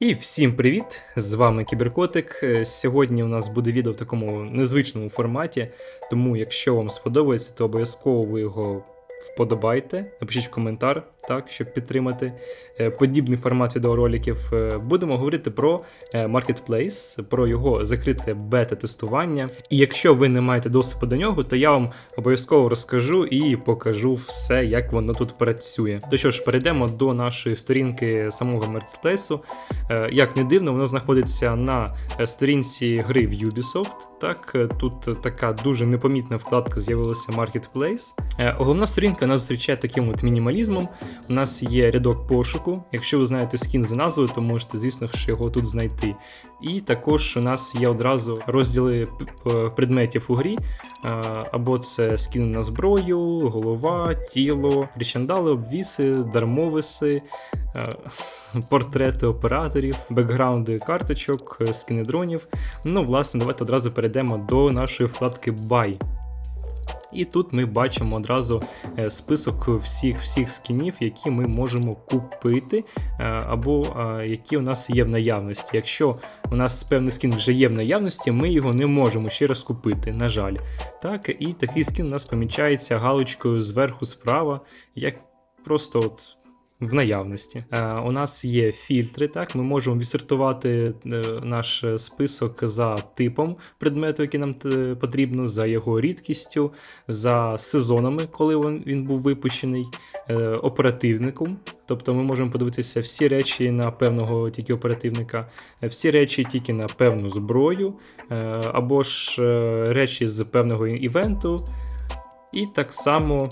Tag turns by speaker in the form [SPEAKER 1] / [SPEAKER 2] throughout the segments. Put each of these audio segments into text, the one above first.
[SPEAKER 1] І всім привіт! З вами Кіберкотик. Е, Сьогодні у нас буде відео в такому незвичному форматі, тому якщо вам сподобається, то обов'язково ви його вподобайте, напишіть в коментар, так, щоб підтримати е, подібний формат відеороликів. Е, Будемо говорити про е, Marketplace, про його закрите бета-тестування. І якщо ви не маєте доступу до нього, то я вам обов'язково розкажу і покажу все, як воно тут працює. То що ж, перейдемо до нашої сторінки самого Marketplace. Як не дивно, воно знаходиться на сторінці гри в Ubisoft. Так, е, тут така дуже непомітна вкладка з'явилася Marketplace. Е, Головна сторінка нас зустрічає таким от мінімалізмом. У нас є рядок пошуку. Якщо ви знаєте скін за назвою, то можете, звісно ж, його тут знайти. І також у нас є одразу розділи е, предметів у грі. Або це скін на зброю, голова, тіло, причандали, обвіси, дармовиси, портрети операторів, бекграунди карточок, скини дронів. Ну, власне, давайте одразу перейдемо до нашої вкладки Buy. І тут ми бачимо одразу е, список всіх всіх скінів, які ми можемо купити, е, або е, які у нас є в наявності. Якщо у нас певний скін вже є в наявності, ми його не можемо ще раз купити, на жаль. Так, і такий скін у нас помічається галочкою зверху справа, як просто от. В наявності. Е, у нас є фільтри, так, ми можемо відсортувати е, наш список за типом предмету, який нам е, потрібно, за його рідкістю, за сезонами, коли він, був випущений, оперативником. Тобто ми можемо подивитися всі речі на певного тільки оперативника, всі речі тільки на певну зброю, або ж речі з певного івенту. І так само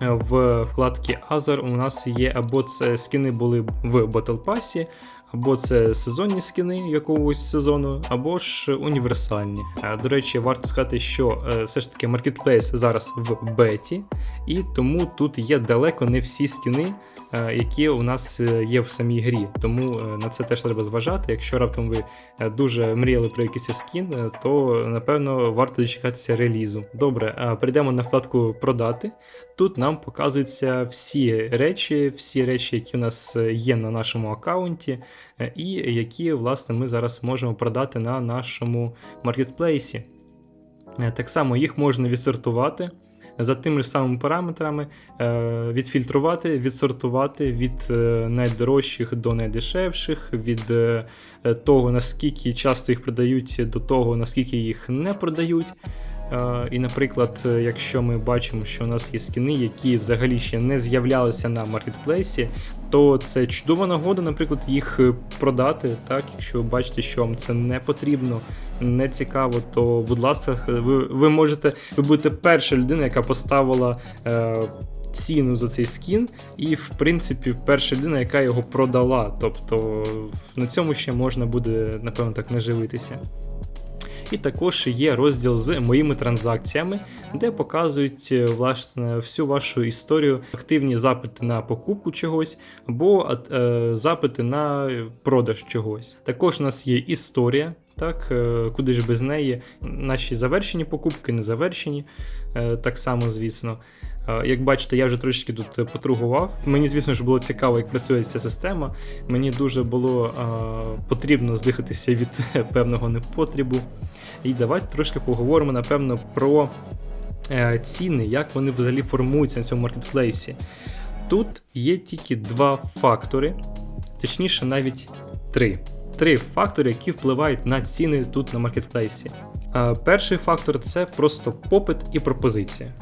[SPEAKER 1] в вкладці Other у нас є або це скини були в Battle Pass, або це сезонні скини якогось сезону, або ж універсальні. Е, До речі, варто сказати, що е, все ж таки Marketplace зараз в беті, і тому тут є далеко не всі скини, е, які у нас є в самій грі. Тому на це теж треба зважати. Якщо раптом ви дуже мріяли про якийсь скін, то напевно варто дочекатися релізу. Добре, перейдемо на вкладку Продати. Тут нам показуються всі речі, всі речі, які у нас є на нашому аккаунті, і які, власне, ми зараз можемо продати на нашому маркетплейсі. Е, Так само їх можна відсортувати за тими ж самими параметрами, е, відфільтрувати, відсортувати від е, найдорожчих до найдешевших, від е, е, того, наскільки часто їх продають, до того, наскільки їх не продають. Е, І, наприклад, е, якщо ми бачимо, що у нас є скіни, які взагалі ще не з'являлися на маркетплейсі, то це чудова нагода, наприклад, їх е, продати. Так, якщо ви бачите, що вам це не потрібно, не цікаво, то будь ласка, ви, ви можете, ви будете перша людина, яка поставила. Е, Ціну за цей скін, і, в принципі, перша людина, яка його продала. Тобто на цьому ще можна буде, напевно, так наживитися. І також є розділ з моїми транзакціями, де показують е, власне всю вашу історію, активні запити на покупку чогось або е, запити на продаж чогось. Також у нас є історія. Так, е, куди ж без неї наші завершені покупки, не завершені, е, так само, звісно. Е, Як бачите, я вже трошечки тут е, потругував. Мені, звісно ж, було цікаво, як працює ця система. Мені дуже було е, потрібно здихатися від певного непотрібу. І давайте трошки поговоримо, напевно, про ціни, як вони взагалі формуються на цьому маркетплейсі. Тут є тільки два фактори, точніше, навіть три. Три фактори, які впливають на ціни тут на маркетплейсі. Перший фактор це просто попит і пропозиція.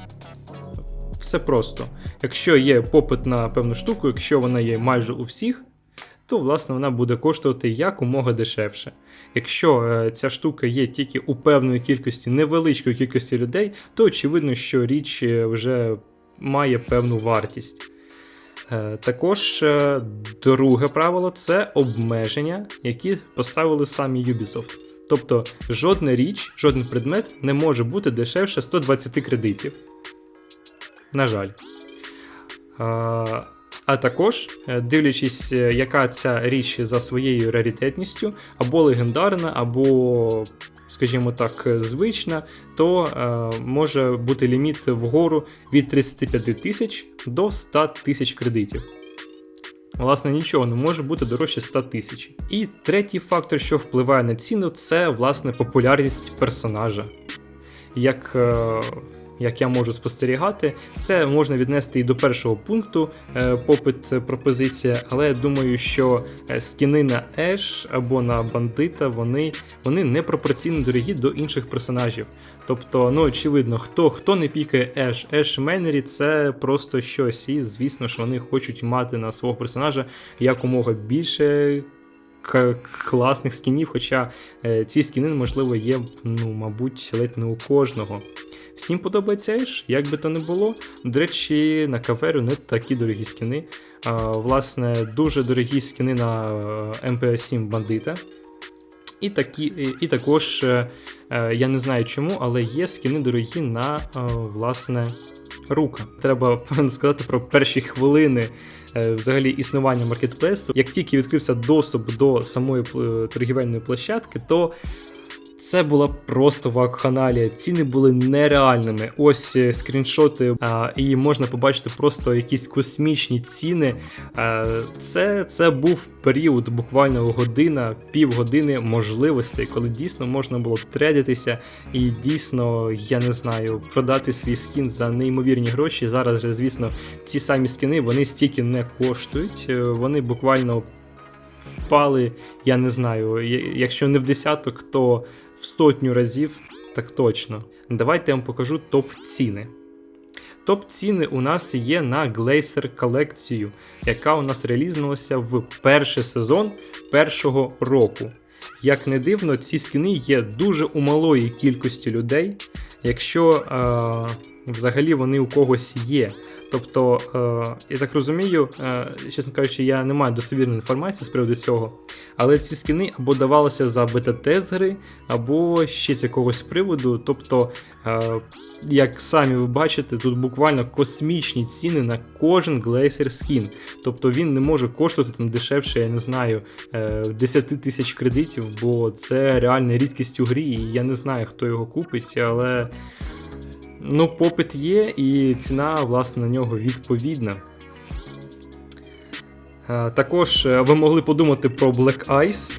[SPEAKER 1] Все просто. Якщо є попит на певну штуку, якщо вона є майже у всіх, то власне вона буде коштувати якомога дешевше. Якщо е, ця штука є тільки у певної кількості, невеличкої кількості людей, то очевидно, що річ е, вже має певну вартість. Е, Також друге правило це обмеження, які поставили самі Ubisoft. Тобто жодна річ, жоден предмет не може бути дешевше 120 кредитів. На жаль. А, також, е, дивлячись, е, яка ця річ за своєю раритетністю, або легендарна, або, скажімо так, звична, то е, може бути ліміт вгору від 35 тисяч до 100 тисяч кредитів. Власне, нічого не може бути дорожче 100 тисяч. І третій фактор, що впливає на ціну, це власне популярність персонажа. Як, як я можу спостерігати, це можна віднести і до першого пункту е, попит е, пропозиція, але я думаю, що е, скіни на Еш або на бандита вони, вони непропорційно дорогі до інших персонажів. Тобто, ну очевидно, хто, хто не пікає Еш, Еш Менері це просто щось. І звісно ж вони хочуть мати на свого персонажа якомога більше класних скінів, хоча е, ці скіни, можливо, є, ну, мабуть, ледь не у кожного. Всім подобається Еш, як би то не було. До речі, на каверу не такі дорогі скіни. А, власне, дуже дорогі скіни на е, МП7 бандита. І, такі, і, також, е, е, я не знаю чому, але є скіни дорогі на е, власне рука. Треба сказати про перші хвилини е, взагалі існування маркетплейсу. Як тільки відкрився доступ до самої е, торгівельної площадки, то це була просто вакханалія. Ціни були нереальними. Ось е, скріншоти, а, і можна побачити просто якісь космічні ціни. А, це, це був період, буквально година, півгодини можливостей, коли дійсно можна було трейдитися і дійсно, я не знаю, продати свій скін за неймовірні гроші. Зараз же, звісно, ці самі скіни вони стільки не коштують. Е, Вони буквально впали, я не знаю, якщо не в десяток, то сотню разів, так точно. Давайте я вам покажу топ-ціни. Топ-ціни у нас є на Glacier колекцію, яка у нас релізнулася в перший сезон першого року. Як не дивно, ці скини є дуже у малої кількості людей, якщо е, взагалі вони у когось є. Тобто, е, я так розумію, е, чесно кажучи, я не маю достовірної інформації з приводу цього, але ці скини або давалися за бета-тест гри, або ще з якогось приводу. Тобто, е, як самі ви бачите, тут буквально космічні ціни на кожен Glacier скін. Тобто він не може коштувати там дешевше, я не знаю, е, 10 тисяч кредитів, бо це реальна рідкість у грі, і я не знаю, хто його купить, але. Ну, попит є, і ціна, власне, на нього відповідна. Е, Також е, ви могли подумати про Black Ice,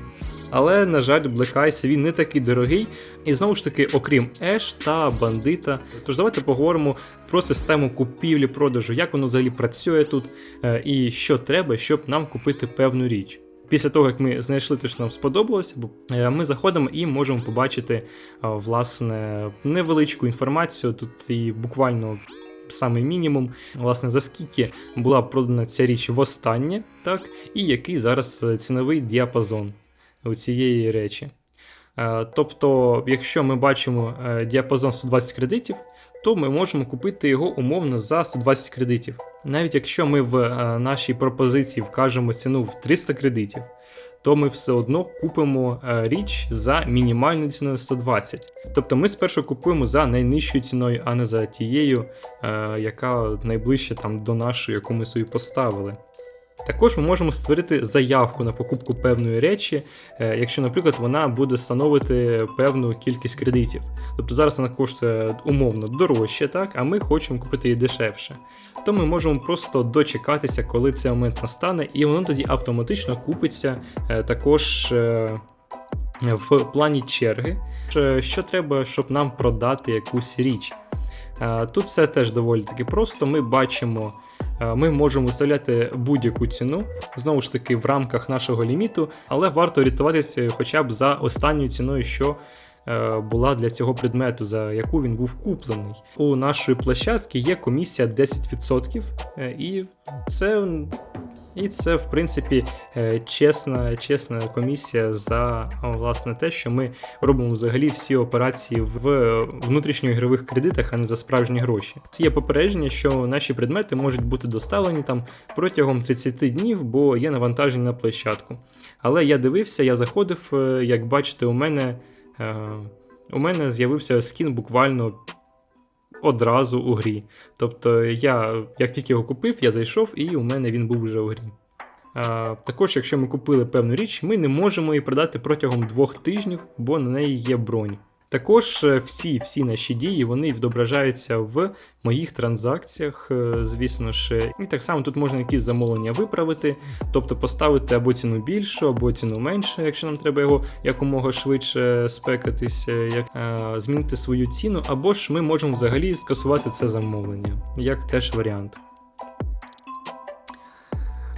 [SPEAKER 1] але, на жаль, Black Ice він не такий дорогий. І знову ж таки, окрім Еш та бандита. Тож давайте поговоримо про систему купівлі-продажу, як воно взагалі працює тут, е, і що треба, щоб нам купити певну річ. Після того, як ми знайшли те, що нам сподобалося, бо, е, ми заходимо і можемо побачити е, власне невеличку інформацію. Тут і буквально саме мінімум, власне, за скільки була продана ця річ востаннє, так, і який зараз е, ціновий діапазон у цієї речі. Е, Тобто, якщо ми бачимо е, діапазон 120 кредитів, то ми можемо купити його умовно за 120 кредитів. Навіть якщо ми в е, нашій пропозиції вкажемо ціну в 300 кредитів, то ми все одно купимо річ за мінімальною ціною 120. Тобто ми спершу купуємо за найнижчою ціною, а не за тією, яка найближче там до нашої, яку ми собі поставили. Також ми можемо створити заявку на покупку певної речі, е, якщо, наприклад, вона буде становити певну кількість кредитів. Тобто зараз вона коштує умовно дорожче, так, а ми хочемо купити її дешевше. То ми можемо просто дочекатися, коли цей момент настане, і воно тоді автоматично купиться е, також. е, В плані черги, Що- треба, щоб нам продати якусь річ. Тут все теж доволі таки просто. Ми бачимо, ми можемо виставляти будь-яку ціну, знову ж таки, в рамках нашого ліміту, але варто орієнтуватися хоча б за останньою ціною, що е, була для цього предмету, за яку він був куплений. У нашої площадки є комісія 10%, е, і це. І це, в принципі, е, чесна, чесна комісія за власне те, що ми робимо взагалі всі операції в внутрішньоігрових кредитах, а не за справжні гроші. Це є попередження, що наші предмети можуть бути доставлені там протягом 30 днів, бо є навантаження на площадку. Але я дивився, я заходив, е, як бачите, у мене, е, у мене з'явився скін буквально. Одразу у грі. Тобто, я, як тільки його купив, я зайшов і у мене він був вже у грі. А, також, якщо ми купили певну річ, ми не можемо її продати протягом двох тижнів, бо на неї є бронь. Також е, всі, всі наші дії вони відображаються в моїх транзакціях, е, звісно ж. І так само тут можна якісь замовлення виправити, тобто поставити або ціну більшу, або ціну менше, якщо нам треба його якомога швидше спекатися, як, е, змінити свою ціну, або ж ми можемо взагалі скасувати це замовлення, як теж варіант.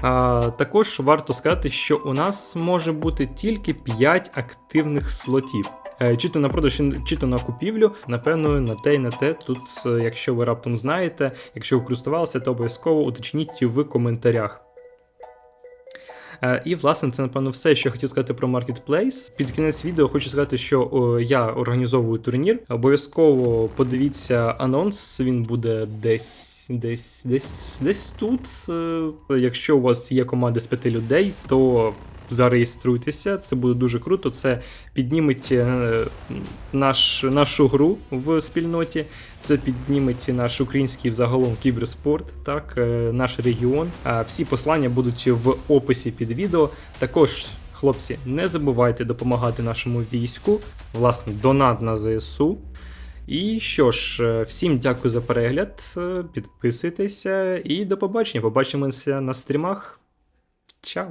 [SPEAKER 1] А, також варто сказати, що у нас може бути тільки 5 активних слотів. Е, Чи то на продаж, чи то на купівлю, напевно, на те і на те. Тут, е, якщо ви раптом знаєте, якщо ви користувалися, то обов'язково уточніть в коментарях. Е, І, власне, це, напевно, все, що я хотів сказати про Marketplace. Під кінець відео хочу сказати, що я організовую турнір. Обов'язково подивіться анонс, він буде десь, десь, десь, десь тут. Якщо у вас є команда з п'яти людей, то зареєструйтеся, це буде дуже круто. Це підніметь е, наш, нашу гру в спільноті, це підніметь наш український взагалом кіберспорт, так, е, наш регіон. Всі послання будуть в описі під відео. Також. Хлопці, не забувайте допомагати нашому війську, власне, донат на ЗСУ. І що ж, е, всім дякую за перегляд. Підписуйтеся і до побачення. Побачимося на стрімах. Чао!